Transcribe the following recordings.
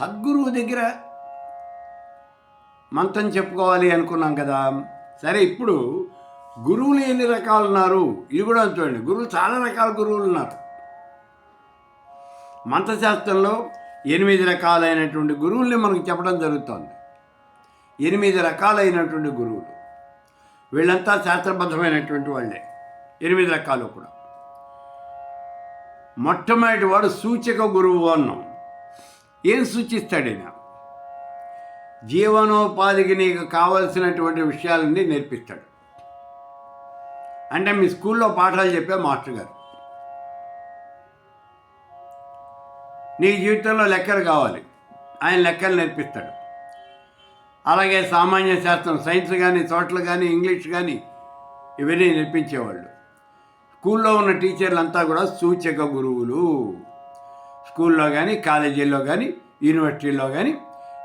సద్గురువు దగ్గర మంత్రం చెప్పుకోవాలి అనుకున్నాం కదా. సరే ఇప్పుడు గురువులు ఎన్ని రకాలు ఉన్నారు? ఇది కూడా చూడండి. గురువులు చాలా రకాల గురువులు ఉన్నారు. మంత్రశాస్త్రంలో ఎనిమిది రకాలైనటువంటి గురువుల్ని మనకు చెప్పడం జరుగుతోంది. ఎనిమిది రకాలైనటువంటి గురువులు. వీళ్ళంతా శాస్త్రబద్ధమైనటువంటి వాళ్ళే. ఎనిమిది రకాలు కూడా. మొట్టమొదటి వాడు సూచక గురువు అన్నాం. ఏం సూచిస్తాడు ఈయన జీవనోపాధికి నీకు కావలసినటువంటి విషయాలన్నీ నేర్పిస్తాడు. అంటే మీ స్కూల్లో పాఠాలు చెప్పే మాస్టర్ గారు. నీ జీవితంలో లెక్కలు కావాలి. ఆయన లెక్కలు నేర్పిస్తాడు. అలాగే సామాన్య శాస్త్రం సైన్స్ కానీ చోట్ల కానీ ఇంగ్లీష్ కానీ ఇవన్నీ నేర్పించేవాళ్ళు. స్కూల్లో ఉన్న టీచర్లంతా కూడా సూచక గురువులు. స్కూల్లో కానీ కాలేజీల్లో కానీ యూనివర్సిటీల్లో కానీ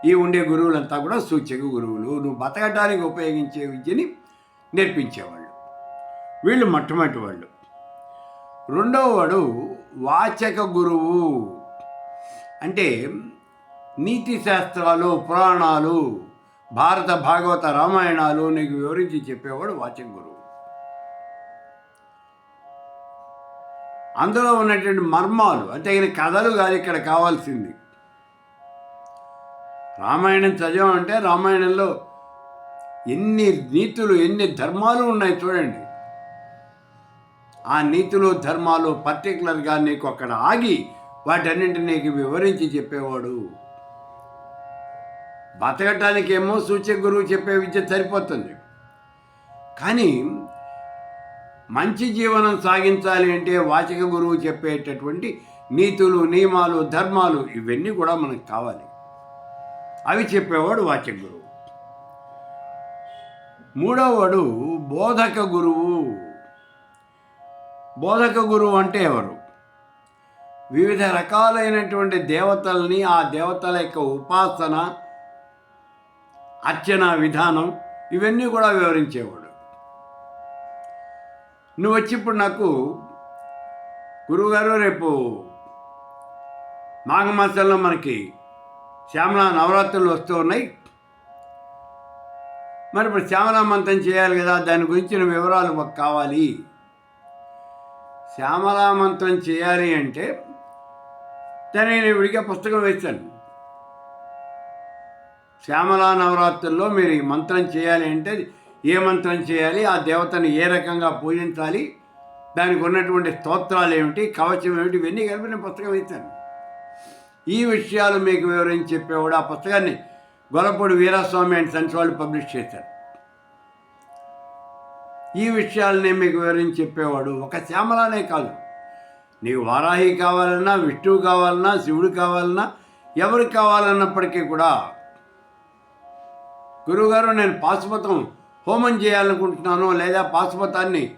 ఈ ఉండే గురువులంతా కూడా సూచక గురువులు. నువ్వు బతకడానికి ఉపయోగించే విద్యని నేర్పించేవాళ్ళు. వీళ్ళు మొట్టమొదటి వాళ్ళు. రెండవ వాడు వాచక గురువు. అంటే నీతి శాస్త్రాలు పురాణాలు భారత భాగవత రామాయణాలు నీకు వివరించి చెప్పేవాడు వాచక గురువు. అందులో ఉన్నటువంటి మర్మాలు అంటే కథలు కాదు ఇక్కడ కావాల్సింది. రామాయణం చదివామంటే రామాయణంలో ఎన్ని నీతులు ఎన్ని ధర్మాలు ఉన్నాయి చూడండి. ఆ నీతులు ధర్మాలు పర్టికులర్గా నీకు అక్కడ ఆగి వాటన్నింటినీ నీకు వివరించి చెప్పేవాడు. బతకటానికేమో సూచక గురువు చెప్పే విద్య సరిపోతుంది. కానీ మంచి జీవనం సాగించాలి అంటే వాచక గురువు చెప్పేటటువంటి నీతులు నియమాలు ధర్మాలు ఇవన్నీ కూడా మనకు కావాలి. అవి చెప్పేవాడు వాచక గురువు. మూడవవాడు బోధక గురువు. బోధక గురువు అంటే ఎవరు? వివిధ రకాలైనటువంటి దేవతల్ని ఆ దేవతల యొక్క ఉపాసన అర్చన విధానం ఇవన్నీ కూడా వివరించేవాడు. నువ్వు వచ్చి ఇప్పుడు నాకు గురువుగారు రేపు మాఘమాసంలో మనకి శ్యామల నవరాత్రులు వస్తూ ఉన్నాయి. మరి ఇప్పుడు శ్యామల మంత్రం చేయాలి కదా దాని గురించిన వివరాలు మాకు కావాలి. శ్యామల మంత్రం చేయాలి అంటే దాన్ని నేను విడిగా పుస్తకం వేశాను. శ్యామలా నవరాత్రుల్లో మీరు ఈ మంత్రం చేయాలి అంటే ఏ మంత్రం చేయాలి ఆ దేవతను ఏ రకంగా పూజించాలి దానికి ఉన్నటువంటి స్తోత్రాలు ఏమిటి కవచం ఏమిటి ఇవన్నీ కలిపి నేను పుస్తకం ఇచ్చాను ఈ విషయాలు మీకు వివరించి చెప్పేవాడు ఆ పుస్తకాన్ని గొలపూడి వీరాస్వామి అండ్ సన్స్ వాళ్ళు పబ్లిష్ చేశారు. ఈ విషయాలనే మీకు వివరించి చెప్పేవాడు ఒక శ్యామలానే కాదు. నీకు వారాహి కావాలన్నా విష్ణువు కావాలన్నా శివుడు కావాలన్నా ఎవరు కావాలన్నప్పటికీ కూడా గురువుగారు నేను పాశుపతం హోమం చేయాలనుకుంటున్నాను లేదా పాశుపతాన్ని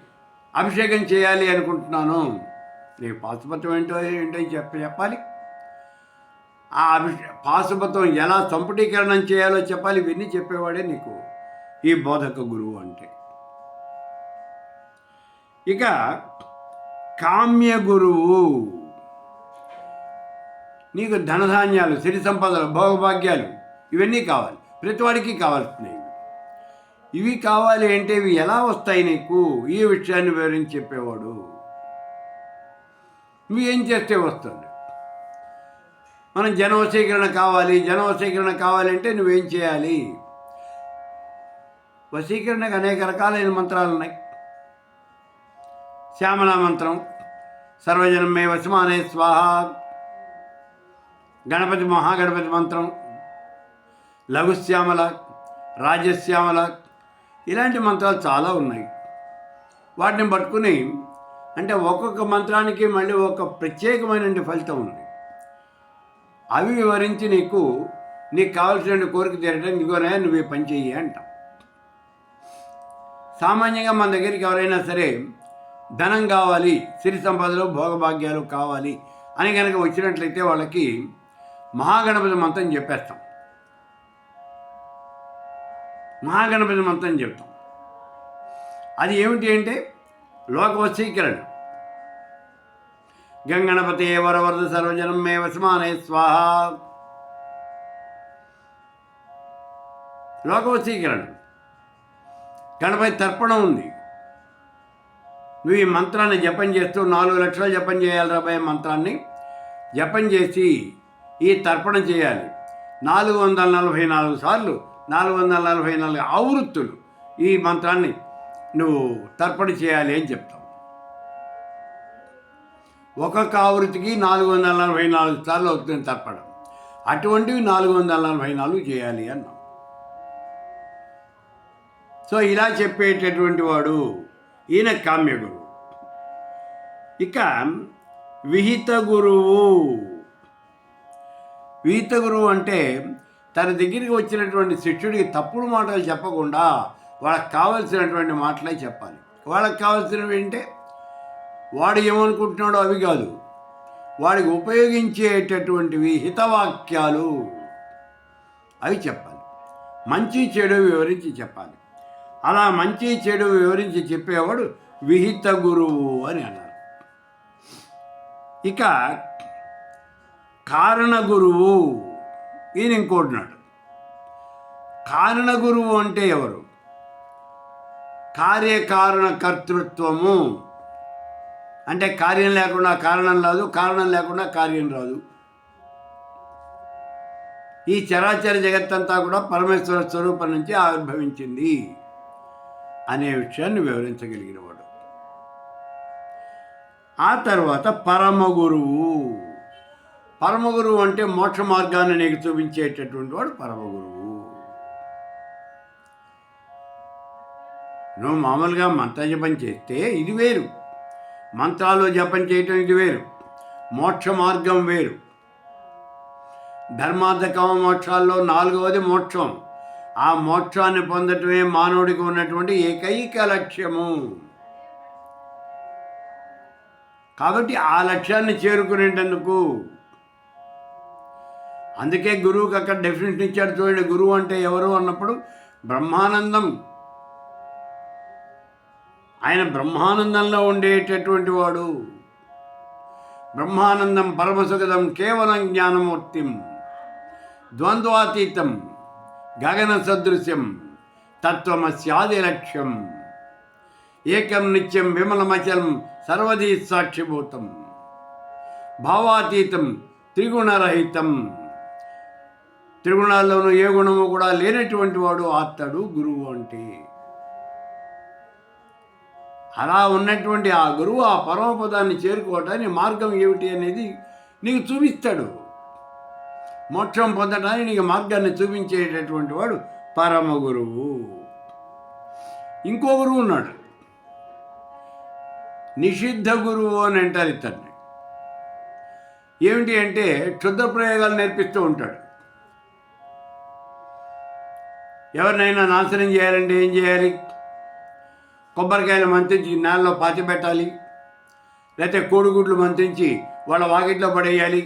అభిషేకం చేయాలి అనుకుంటున్నాను. నీకు పాశుపతం ఏంటో ఏంటో చెప్ప చెప్పాలి. ఆ అభిషే పాశుపతం ఎలా సంపుటీకరణం చేయాలో చెప్పాలి. ఇవన్నీ చెప్పేవాడే నీకు ఈ బోధక గురువు అంటే. ఇక కామ్య గురువు. నీకు ధనధాన్యాలు సిరి సంపదలు భోగభాగ్యాలు ఇవన్నీ కావాలి. ప్రతివాడికి కావాల్సినవి. ఇవి కావాలి అంటే ఇవి ఎలా వస్తాయి నీకు? ఈ విషయాన్ని వివరించి చెప్పేవాడు. నువ్వు ఏం చేస్తే వస్తుంది? మనం జనవశీకరణ కావాలి జనవశీకరణ కావాలంటే నువ్వేం చేయాలి? వశీకరణకు అనేక రకాలైన మంత్రాలు ఉన్నాయి. శ్యామల మంత్రం సర్వజనం మే వశమానే స్వాహ గణపతి మహాగణపతి మంత్రం లఘుశ్యామల రాజశ్యామల ఇలాంటి మంత్రాలు చాలా ఉన్నాయి. వాటిని పట్టుకుని అంటే ఒక్కొక్క మంత్రానికి మళ్ళీ ఒక ప్రత్యేకమైన ఫలితం ఉంది. అవి వివరించి నీకు నీకు కావాల్సిన కోరిక తీరడం ఇదిగోనే నువ్వు ఈ పని చెయ్యి అంటాం. సామాన్యంగా మన దగ్గరికి ఎవరైనా సరే ధనం కావాలి సిరి సంపదలు భోగభాగ్యాలు కావాలి అని కనుక వచ్చినట్లయితే వాళ్ళకి మహాగణపతి మంత్రం చెప్పేస్తాం. మహాగణపతి మంత్రం చెప్తాం. అది ఏమిటి అంటే లోకవశీకరణ. గంగణపతి వరవరద సర్వజనం మే వసమానే స్వాహ. లోకవశీకరణ. గణపతి తర్పణం ఉంది. నువ్వు ఈ మంత్రాన్ని జపం చేస్తూ నాలుగు లక్షలు జపం చేయాలి రాబోయే మంత్రాన్ని. జపం చేసి ఈ తర్పణం చేయాలి. నాలుగు వందల నలభై నాలుగు సార్లు నాలుగు వందల నలభై నాలుగు ఆవృత్తులు ఈ మంత్రాన్ని నువ్వు తర్పణ చేయాలి అని చెప్తాం ఒక్కొక్క ఆవృత్తికి నాలుగు వందల నలభై నాలుగు సార్లు అవుతుంది తర్పణం. అటువంటివి నాలుగు వందల నలభై నాలుగు చేయాలి అన్నాం సో ఇలా చెప్పేటటువంటి వాడు ఈయన కామ్య గురువు ఇక విహిత గురువు. విహిత గురువు అంటే తన దగ్గరికి వచ్చినటువంటి శిష్యుడికి తప్పుడు మాటలు చెప్పకుండా వాళ్ళకి కావలసినటువంటి మాటలే చెప్పాలి. వాళ్ళకి కావాల్సినవి అంటే వాడు ఏమనుకుంటున్నాడో అవి కాదు. వాడికి ఉపయోగించేటటువంటివి హితవాక్యాలు అవి చెప్పాలి. మంచి చెడు వివరించి చెప్పాలి. అలా మంచి చెడు వివరించి చెప్పేవాడు విహిత గురువు అని అన్నారు. ఇక కారణ గురువు ఈయన ఇంకోటినాడు. కారణ గురువు అంటే ఎవరు? కార్యకారణ కర్తృత్వము అంటే కార్యం లేకుండా కారణం రాదు కారణం లేకుండా కార్యం రాదు. ఈ చరాచర జగత్తంతా కూడా పరమేశ్వర స్వరూపం నుంచి ఆవిర్భవించింది అనే విషయాన్ని వివరించగలిగినవాడు ఆ తర్వాత పరమ గురువు పరమగురువు అంటే మోక్ష మార్గాన్ని నీకు చూపించేటటువంటి వాడు పరమ గురువు నువ్వు మామూలుగా మంత్ర జపం చేస్తే ఇది వేరు. మంత్రాలు జపం చేయటం ఇది వేరు. మోక్ష మార్గం వేరు. ధర్మార్థ కామ మోక్షాల్లో నాలుగవది మోక్షం. ఆ మోక్షాన్ని పొందటమే మానవుడికి ఉన్నటువంటి ఏకైక లక్ష్యము. కాబట్టి ఆ లక్ష్యాన్ని చేరుకునేటందుకు అందుకే గురువుకి అక్కడ డెఫినేషన్ ఇచ్చాడు చూడండి గురువు అంటే ఎవరు అన్నప్పుడు బ్రహ్మానందం. ఆయన బ్రహ్మానందంలో ఉండేటటువంటి వాడు. బ్రహ్మానందం పరమసుగదం కేవలం జ్ఞానమూర్తిం. ద్వంద్వాతీతం గగన సదృశ్యం తత్వమస్యాది లక్ష్యం. ఏకం నిత్యం విమలమచలం సర్వదీ సాక్షిభూతం భావాతీతం త్రిగుణరహితం. త్రిగుణాల్లోనూ ఏ గుణము కూడా లేనటువంటి వాడు ఆత్తడు గురువు అంటే. అలా ఉన్నటువంటి ఆ గురువు ఆ పరమపదాన్ని చేరుకోవటానికి మార్గం ఏమిటి అనేది నీకు చూపిస్తాడు. మోక్షం పొందడానికి నీకు మార్గాన్ని చూపించేటటువంటి వాడు పరమ గురువు. ఇంకో గురువు ఉన్నాడు. నిషిద్ధ గురువు అని అంటారు ఇతన్ని. ఏమిటి అంటే క్షుద్ర ప్రయోగాలు నేర్పిస్తూ ఉంటాడు. ఎవరినైనా నాశనం చేయాలంటే ఏం చేయాలి? కొబ్బరికాయలు మంత్రించి నేలలో పాతి పెట్టాలి లేకపోతే కోడిగుడ్లు మంత్రించి వాళ్ళ వాకిట్లో పడేయాలి.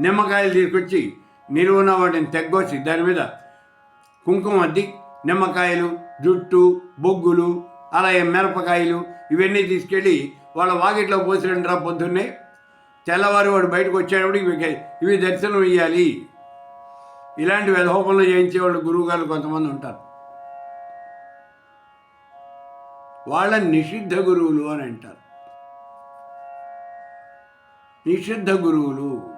నిమ్మకాయలు తీసుకొచ్చి నిలువున వాటిని తెగ్గొచ్చి దాని మీద కుంకుమ అద్ది నిమ్మకాయలు జుట్టు బొగ్గులు అలాగే మిరపకాయలు ఇవన్నీ తీసుకెళ్ళి వాళ్ళ వాకిట్లో పోసిరండి రా పొద్దున్నే. తెల్లవారు వాడు బయటకు వచ్చేటప్పుడు ఇవి ఇవి దర్శనం ఇవ్వాలి ఇలాంటి విధోపంలో చేయించే వాళ్ళు గురువుగారు కొంతమంది ఉంటారు. వాళ్ళ నిషిద్ధ గురువులు అని అంటారు. నిషిద్ధ గురువులు.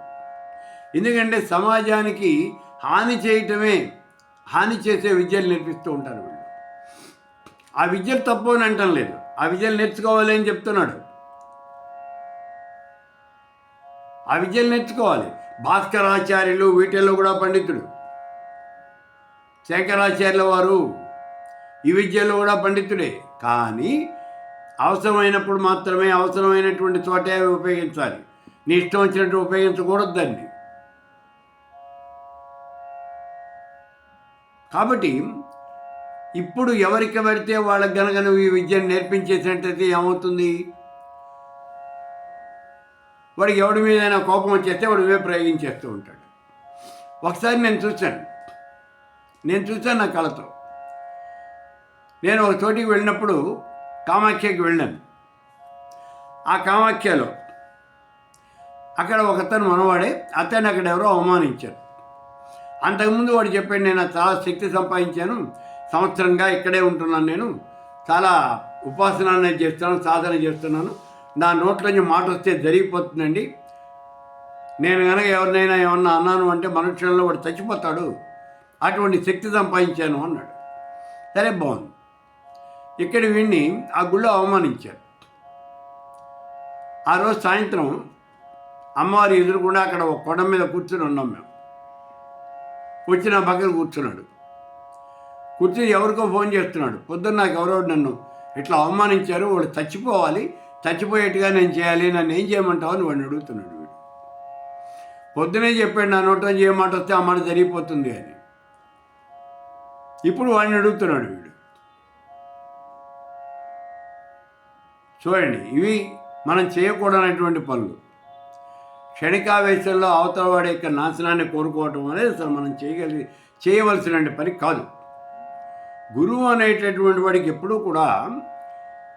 ఎందుకంటే సమాజానికి హాని చేయటమే హాని చేసే విద్యలు నేర్పిస్తూ ఉంటారు వీళ్ళు. ఆ విద్యలు తప్పు అని అంటం లేదు. ఆ విద్యలు నేర్చుకోవాలి అని చెప్తున్నాడు. ఆ విద్యలు నేర్చుకోవాలి. భాస్కరాచార్యులు వీటిల్లో కూడా పండితుడు శంకరాచార్యుల వారు ఈ విద్యలో కూడా పండితుడే కానీ అవసరమైనప్పుడు మాత్రమే అవసరమైనటువంటి చోటే అవి ఉపయోగించాలి. నీ ఇష్టం వచ్చినట్టు ఉపయోగించకూడదు దాన్ని కాబట్టి ఇప్పుడు ఎవరికి పడితే వాళ్ళకి గనక నువ్వు ఈ విద్యను నేర్పించేసినట్టయితే ఏమవుతుంది? వాడికి ఎవడి మీదైనా కోపం వచ్చేస్తే వాడు ఇవే ప్రయోగించేస్తూ ఉంటాడు. ఒకసారి నేను చూశాను. నేను చూశాను నా కళతో నేను ఒక చోటికి వెళ్ళినప్పుడు కామాఖ్యకి వెళ్ళాను. ఆ కామాఖ్యలో అక్కడ ఒకతను మనవాడే అతన్ని అక్కడ ఎవరో అవమానించారు. అంతకుముందు వాడు చెప్పాడు నేను చాలా శక్తి సంపాదించాను సంవత్సరంగా ఇక్కడే ఉంటున్నాను నేను చాలా ఉపాసన అనేది చేస్తాను సాధన చేస్తున్నాను నా నోట్లోంచి మాట వస్తే జరిగిపోతుందండి. నేను కనుక ఎవరినైనా ఏమన్నా అన్నాను అంటే మనుషులలో వాడు చచ్చిపోతాడు. అటువంటి శక్తి సంపాదించాను అన్నాడు. సరే బాగుంది. ఇక్కడ వీడిని ఆ గుళ్ళో అవమానించారు. ఆ రోజు సాయంత్రం అమ్మవారి ఎదురుకుండా అక్కడ ఒక కొండ మీద కూర్చుని ఉన్నాం మేము. వచ్చి నా పక్కన కూర్చున్నాడు. కూర్చుని ఎవరికో ఫోన్ చేస్తున్నాడు. పొద్దున్న నాకు ఎవరో నన్ను ఇట్లా అవమానించారు వాడు చచ్చిపోవాలి చచ్చిపోయేట్టుగా నేను చేయాలి నన్ను ఏం చేయమంటావు అని వాడిని అడుగుతున్నాడు వీడు. పొద్దునే చెప్పాడు నా నోటం చేయమాట వస్తే ఆ మాట జరిగిపోతుంది అని. ఇప్పుడు వాడిని అడుగుతున్నాడు వీడు. చూడండి ఇవి మనం చేయకూడనటువంటి పనులు. క్షణికావేశంలో అవతల వాడి యొక్క నాశనాన్ని కోరుకోవటం అనేది అసలు మనం చేయగలి చేయవలసిన పని కాదు. గురువు అనేటటువంటి వాడికి ఎప్పుడూ కూడా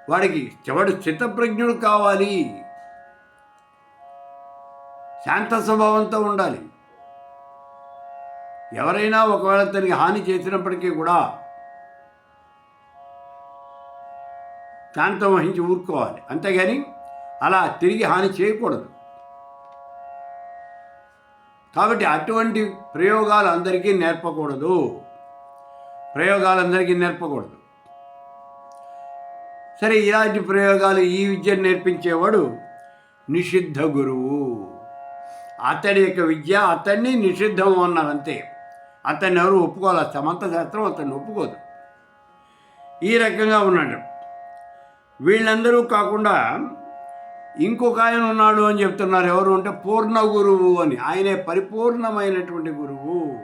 వాడికి వాడు చిత్తప్రజ్ఞుడు కావాలి? శాంత స్వభావంతో ఉండాలి. ఎవరైనా ఒకవేళ తనకి హాని చేసినప్పటికీ కూడా శాంతం వహించి ఊరుకోవాలి. అంతేగాని అలా తిరిగి హాని చేయకూడదు. కాబట్టి అటువంటి ప్రయోగాలు అందరికీ నేర్పకూడదు. ప్రయోగాలు అందరికీ నేర్పకూడదు. సరే ఇలాంటి ప్రయోగాలు ఈ విద్యను నేర్పించేవాడు నిషిద్ధ గురువు. అతడి యొక్క విద్య అతన్ని నిషిద్ధం అన్నారు అంతే. అతన్ని ఎవరు ఒప్పుకోవాలి? సమంత శాస్త్రం అతన్ని ఒప్పుకోదు. ఈ రకంగా ఉన్నాడు. వీళ్ళందరూ కాకుండా ఇంకొక ఆయన ఉన్నాడు అని చెప్తున్నారు. ఎవరు అంటే పూర్ణ గురువు అని. ఆయనే పరిపూర్ణమైనటువంటి గురువు.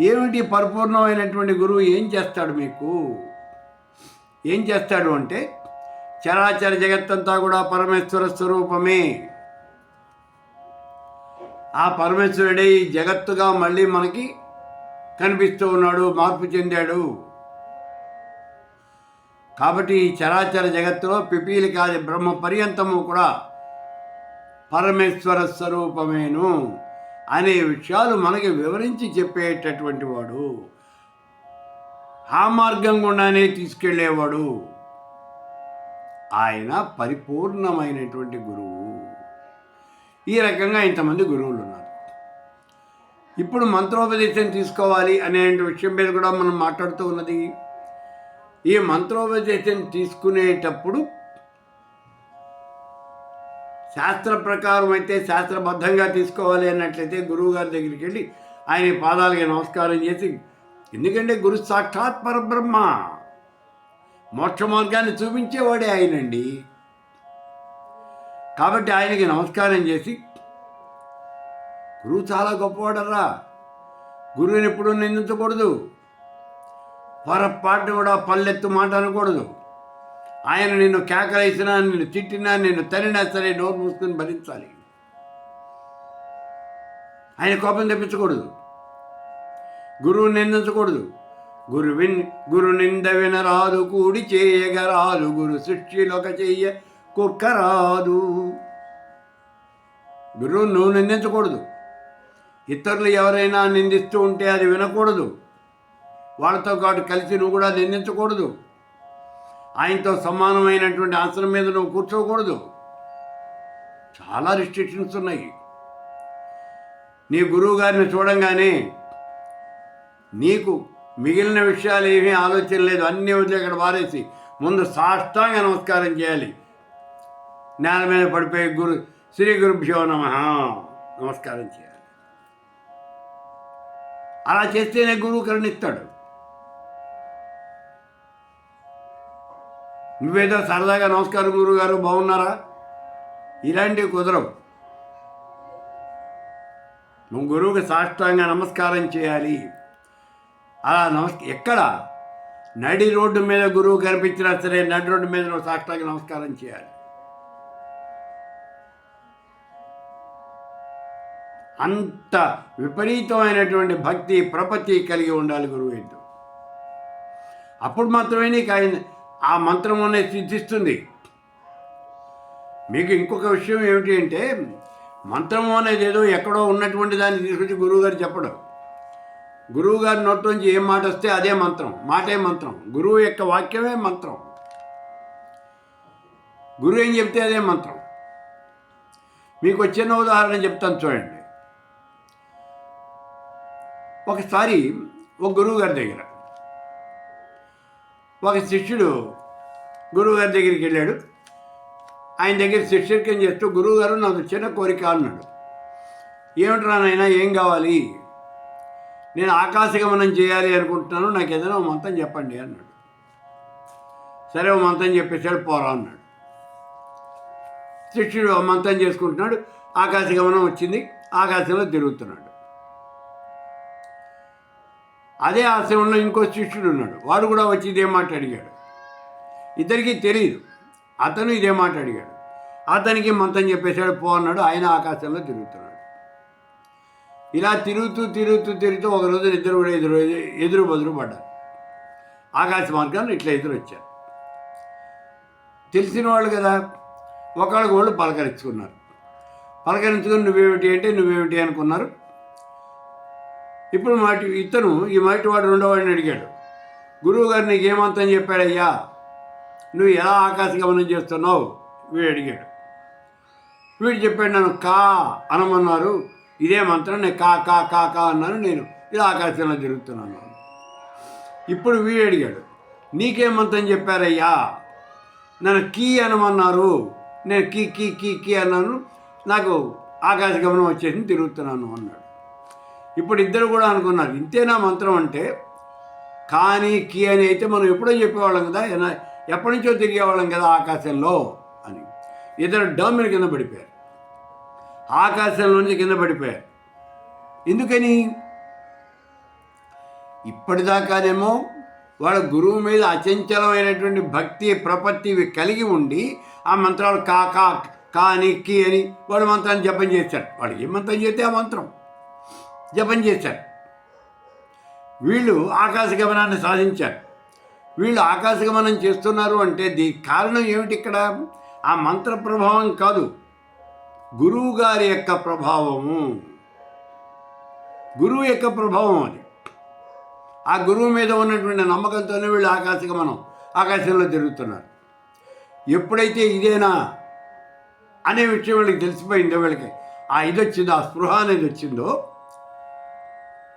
ఏమిటి పరిపూర్ణమైనటువంటి గురువు? ఏం చేస్తాడు మీకు? ఏం చేస్తాడు అంటే చరాచర జగత్తంతా కూడా పరమేశ్వర స్వరూపమే. ఆ పరమేశ్వరుడే ఈ జగత్తుగా మళ్ళీ మనకి కనిపిస్తూ ఉన్నాడు మార్పు చెందాడు. కాబట్టి ఈ చరాచర జగత్తులో పిపీలి కాదు బ్రహ్మ పర్యంతము కూడా పరమేశ్వర స్వరూపమేను అనే విషయాలు మనకి వివరించి చెప్పేటటువంటి వాడు. ఆ మార్గం గుండానే తీసుకెళ్ళేవాడు. ఆయన పరిపూర్ణమైనటువంటి గురువు. ఈ రకంగా ఇంతమంది గురువులు ఉన్నారు ఇప్పుడు మంత్రోపదేశం తీసుకోవాలి అనే విషయం మీద కూడా మనం మాట్లాడుతూ ఉన్నది. ఈ మంత్రోపదేశం తీసుకునేటప్పుడు శాస్త్ర ప్రకారం అయితే శాస్త్రబద్ధంగా తీసుకోవాలి అన్నట్లయితే గురువు గారి దగ్గరికి వెళ్ళి ఆయన పాదాలకి నమస్కారం చేసి ఎందుకంటే గురు సాక్షాత్ పరబ్రహ్మ. మోక్ష మార్గాన్ని చూపించేవాడే ఆయనండి. కాబట్టి ఆయనకి నమస్కారం చేసి గురువు చాలా గొప్పవాడరా. గురువుని ఎప్పుడూ నిందించకూడదు. పొరపాటు కూడా పల్లెత్తు మాట అనకూడదు. ఆయన నిన్ను కేకలేసినా నిన్ను తిట్టినా నిన్ను తరినా సరే నోరు మూసుకొని భరించాలి. ఆయన కోపం తెప్పించకూడదు. గురువు నిందించకూడదు. గురు విన్ గురు నింద వినరాదు కూడి చేయగరాదు గురు సృష్టిలోక చెయ్య కుక్కరాదు. గురువు నువ్వు నిందించకూడదు. ఇతరులు ఎవరైనా నిందిస్తూ ఉంటే అది వినకూడదు. వాళ్ళతో పాటు కలిసి నువ్వు కూడా నిందించకూడదు. ఆయనతో సమానమైనటువంటి ఆసనం మీద నువ్వు కూర్చోకూడదు. చాలా రిస్ట్రిక్షన్స్ ఉన్నాయి. నీ గురువు గారిని చూడంగానే నీకు మిగిలిన విషయాలు ఏమీ ఆలోచన లేదు అన్నీ వదిలి అక్కడ వారేసి ముందు సాష్టాంగ నమస్కారం చేయాలి. నేల మీద పడిపోయి గురు శ్రీ గురుభ్యో నమ నమస్కారం చేయాలి. అలా చేస్తేనే గురువు కరుణిస్తాడు. నువ్వేదో సరదాగా నమస్కారం గురువు గారు బాగున్నారా? ఇలాంటివి కుదరవు. నువ్వు గురువుకి సాష్టాంగ నమస్కారం చేయాలి. అలా నమస్ ఎక్కడ? నడి రోడ్డు మీద గురువు కనిపించినా సరే నడి రోడ్డు మీద నువ్వు సాష్టాంగ నమస్కారం చేయాలి. అంత విపరీతమైనటువంటి భక్తి ప్రపత్తి కలిగి ఉండాలి గురువు ఎద్దు. అప్పుడు మాత్రమే నీకు ఆయన ఆ మంత్రం అనేది సిద్ధిస్తుంది. మీకు ఇంకొక విషయం ఏమిటి అంటే మంత్రము అనేది ఏదో ఎక్కడో ఉన్నటువంటి దాన్ని తీసుకొచ్చి గురువుగారు చెప్పడం. గురువుగారి నుంచి ఏం మాట వస్తే అదే మంత్రం మాటే మంత్రం. గురువు యొక్క వాక్యమే మంత్రం. గురువు ఏం చెప్తే అదే మంత్రం. మీకు వచ్చిన చిన్న ఉదాహరణ చెప్తాను చూడండి. ఒకసారి ఒక గురువు గారి దగ్గర ఒక శిష్యుడు గురువు గారి దగ్గరికి వెళ్ళాడు. ఆయన దగ్గర శిష్యర్కం చేస్తూ గురువుగారు నాకు చిన్న కోరిక అన్నాడు. ఏమిట్రా నాయన ఏం కావాలి? నేను ఆకాశగమనం చేయాలి అనుకుంటున్నాను నాకు ఏదైనా ఒక మంత్రం చెప్పండి అన్నాడు. సరే ఓ మంత్రం చెప్పేశాడు పోరా అన్నాడు. శిష్యుడు ఆ మంత్రం చేసుకుంటున్నాడు ఆకాశగమనం వచ్చింది ఆకాశంలో తిరుగుతున్నాడు. అదే ఆశ్రమంలో ఇంకో శిష్యుడు ఉన్నాడు వాడు కూడా వచ్చి ఇదే మాట అడిగాడు. ఇద్దరికీ తెలియదు అతను ఇదే మాట అడిగాడు. అతనికి మంత్రం చెప్పేశాడు పో అన్నాడు ఆయన ఆకాశంలో తిరుగుతున్నాడు. ఇలా తిరుగుతూ తిరుగుతూ తిరుగుతూ ఒక రోజు ఇద్దరు కూడా ఎదురు ఎదురు బదురు పడ్డారు. ఆకాశ మార్గాలు ఇట్లా ఎదురు వచ్చారు. తెలిసిన వాళ్ళు కదా ఒకళ్ళకి వాళ్ళు పలకరించుకున్నారు. పలకరించుకుని నువ్వేమిటి అంటే నువ్వేమిటి అనుకున్నారు. ఇప్పుడు మాటి ఇతను ఈ మాటి వాడు రెండో వాడిని అడిగాడు. గురువు గారు నీకు ఏమంతం చెప్పాడయ్యా? నువ్వు ఎలా ఆకాశ గమనం చేస్తున్నావు? వీడు అడిగాడు. వీడు చెప్పాడు నన్ను కా అనమన్నారు. ఇదే మంత్రం నేను కా కా కా కా అన్నాను నేను. ఇలా ఆకాశంలో తిరుగుతున్నాను. ఇప్పుడు వీడు అడిగాడు నీకేం మంత్రం చెప్పారయ్యా? నన్ను కీ అనమన్నారు. నేను కీ కీ కీ కీ అన్నాను. నాకు ఆకాశ గమనం వచ్చేసి తిరుగుతున్నాను అన్నాడు. ఇప్పుడు ఇద్దరు కూడా అనుకున్నారు ఇంతేనా మంత్రం అంటే? కానీ కీ అని అయితే మనం ఎప్పుడో చెప్పేవాళ్ళం కదా ఎప్పటి నుంచో తిరిగేవాళ్ళం కదా ఆకాశంలో అని. ఇద్దరు డౌన్ కింద పడిపోయారు. ఆకాశంలోంచి కింద పడిపోయారు ఎందుకని? ఇప్పటిదాకానేమో వాళ్ళ గురువు మీద అచంచలమైనటువంటి భక్తి ప్రపత్తి ఇవి కలిగి ఉండి ఆ మంత్రాలు కా కా కా అని కీ అని వాడు మంత్రాన్ని జపం చేశాడు వాడు ఏ మంత్రం చేస్తే ఆ మంత్రం? జపం చేశారు వీళ్ళు ఆకాశ గమనాన్ని సాధించారు. వీళ్ళు ఆకాశ గమనం చేస్తున్నారు అంటే దీనికి కారణం ఏమిటి ఇక్కడ? ఆ మంత్ర ప్రభావం కాదు. గురువు గారి యొక్క ప్రభావము. గురువు యొక్క ప్రభావం అది. ఆ గురువు మీద ఉన్నటువంటి నమ్మకంతోనే వీళ్ళు ఆకాశ మనం ఆకాశంలో తిరుగుతున్నారు. ఎప్పుడైతే ఇదేనా అనే విషయం వీళ్ళకి తెలిసిపోయిందో వీళ్ళకి ఆ ఇది వచ్చిందో ఆ స్పృహ అనేది వచ్చిందో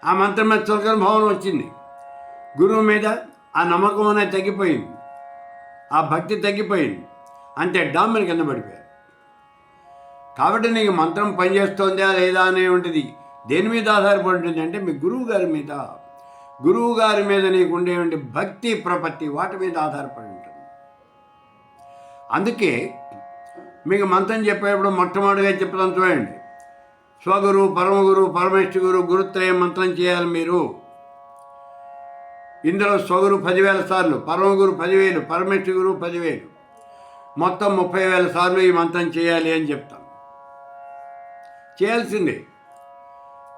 ఆ మంత్రం మీద చులకన భావన వచ్చింది. గురువు మీద ఆ నమ్మకం అనేది తగ్గిపోయింది. ఆ భక్తి తగ్గిపోయింది. అంటే డాంబర్ కింద పడిపోయారు. కాబట్టి నీకు మంత్రం పనిచేస్తుందా లేదా అనేటువంటిది దేని మీద ఆధారపడి ఉంటుంది అంటే మీ గురువు గారి మీద. గురువు గారి మీద నీకు ఉండేటువంటి భక్తి ప్రపత్తి వాటి మీద ఆధారపడి ఉంటుంది అందుకే మీకు మంత్రం చెప్పేటప్పుడు మొట్టమొదటిగా చెప్పడం చూడండి. స్వగురు పరమగురు పరమేశ్వర గురు గురుత్రయం మంత్రం చేయాలి మీరు. ఇందులో స్వగురు పదివేల సార్లు పరమగురు పదివేలు పరమేశ్వర గురు పదివేలు. మొత్తం ముప్పై వేల సార్లు ఈ మంత్రం చేయాలి అని చెప్తాను. చేయాల్సిందే.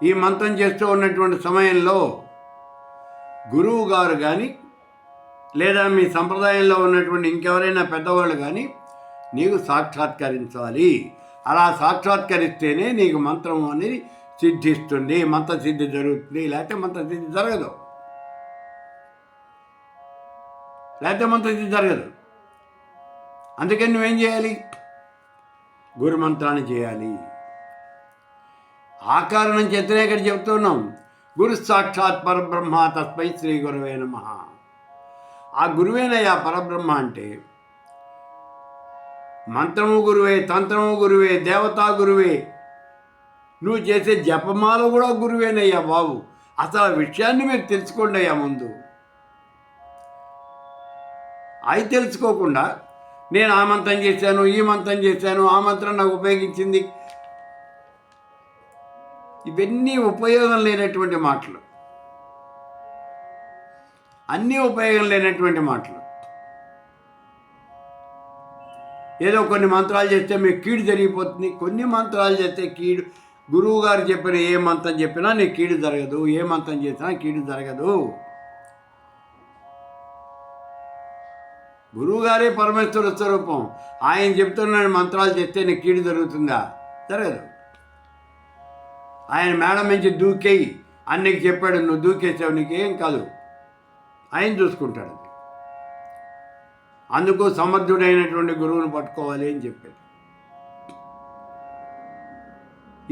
ఈ మంత్రం చేస్తూ ఉన్నటువంటి సమయంలో గురువు గారు కానీ లేదా మీ సంప్రదాయంలో ఉన్నటువంటి ఇంకెవరైనా పెద్దవాళ్ళు కానీ నీకు సాక్షాత్కరించాలి. అలా సాక్షాత్కరిస్తేనే నీకు మంత్రం అనేది సిద్ధిస్తుంది. మంత్ర సిద్ధి జరుగుతుంది. లేకపోతే మంత్ర సిద్ధి జరగదు. లేకపోతే మంత్ర సిద్ధి జరగదు. అందుకని నువ్వేం చేయాలి? గురు మంత్రాన్ని చేయాలి. ఆ కారణం చేతనే ఇక్కడ చెప్తున్నాం. గురు సాక్షాత్ పరబ్రహ్మ తస్మై శ్రీ గురువే నమ. ఆ గురువేనయ్యా పరబ్రహ్మ అంటే మంత్రము గురువే తంత్రము గురువే దేవతా గురువే. నువ్వు చేసే జపమాల కూడా గురువేనయ్యా బాబు. అసలు ఆ విషయాన్ని మీరు తెలుసుకోండి అయ్యా ముందు. అవి తెలుసుకోకుండా నేను ఆ మంత్రం చేశాను ఈ మంత్రం చేశాను ఆ మంత్రం నాకు ఉపయోగించింది ఇవన్నీ ఉపయోగం లేనటువంటి మాటలు. అన్నీ ఉపయోగం లేనటువంటి మాటలు. ఏదో కొన్ని మంత్రాలు చేస్తే మీకు కీడు జరిగిపోతుంది. కొన్ని మంత్రాలు చేస్తే కీడు గురువు గారు చెప్పిన ఏ మంత్రం చెప్పినా నీకు కీడు జరగదు. ఏ మంత్రం చేసినా కీడు జరగదు. గురువుగారే పరమేశ్వర స్వరూపం. ఆయన చెప్తున్న మంత్రాలు చేస్తే నీకు కీడు జరుగుతుందా? జరగదు. ఆయన మేడం నుంచి దూకేయి. అన్నకి చెప్పాడు నువ్వు దూకేసావు ఏం కాదు. ఆయన చూసుకుంటాడు అది. అందుకు సమర్థుడైనటువంటి గురువుని పట్టుకోవాలి అని చెప్పాడు.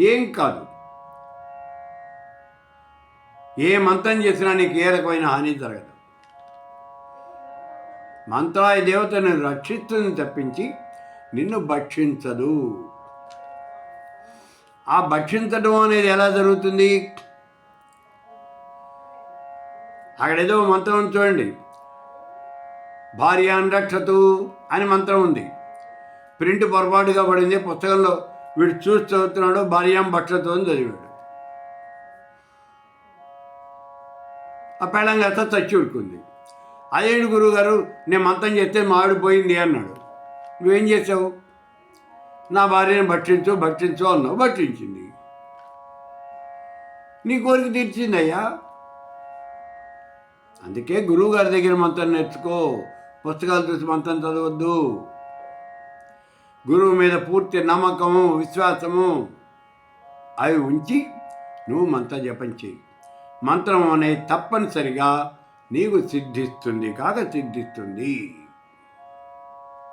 ఏం కాదు. ఏ మంత్రం చేసినా నీకు ఏ రకమైన హాని జరగదు. మంత్రాయ దేవతను రక్షిస్తుంది తప్పించి నిన్ను భక్షించదు. ఆ భక్షించడం అనేది ఎలా జరుగుతుంది? అక్కడ ఏదో మంత్రం ఉంది చూడండి. భార్యాన్ రక్షతు అని మంత్రం ఉంది. ప్రింట్ పొరపాటుగా పడింది. పుస్తకంలో వీడు చూసి చదువుతున్నాడు. భార్యాం భక్షతు అని చదివాడు. ఆ పెళ్ళం కాస్త చచ్చి ఉడుకుంది. అదేంటి గురువు గారు నేను మంత్రం చేస్తే మాడిపోయింది అన్నాడు. నువ్వేం చేసావు? నా భార్యను భక్షించు భక్షించు అన్నావు భక్షించింది. నీ కోరిక తీర్చిందయ్యా. అందుకే గురువు గారి దగ్గర మంత్రం నేర్చుకో. పుస్తకాలు చూసి మంత్రం చదవద్దు. గురువు మీద పూర్తి నమ్మకము విశ్వాసము అవి ఉంచి నువ్వు మంత్ర జపం చేయి మంత్రం అనేది తప్పనిసరిగా నీకు సిద్ధిస్తుంది కాక సిద్ధిస్తుంది.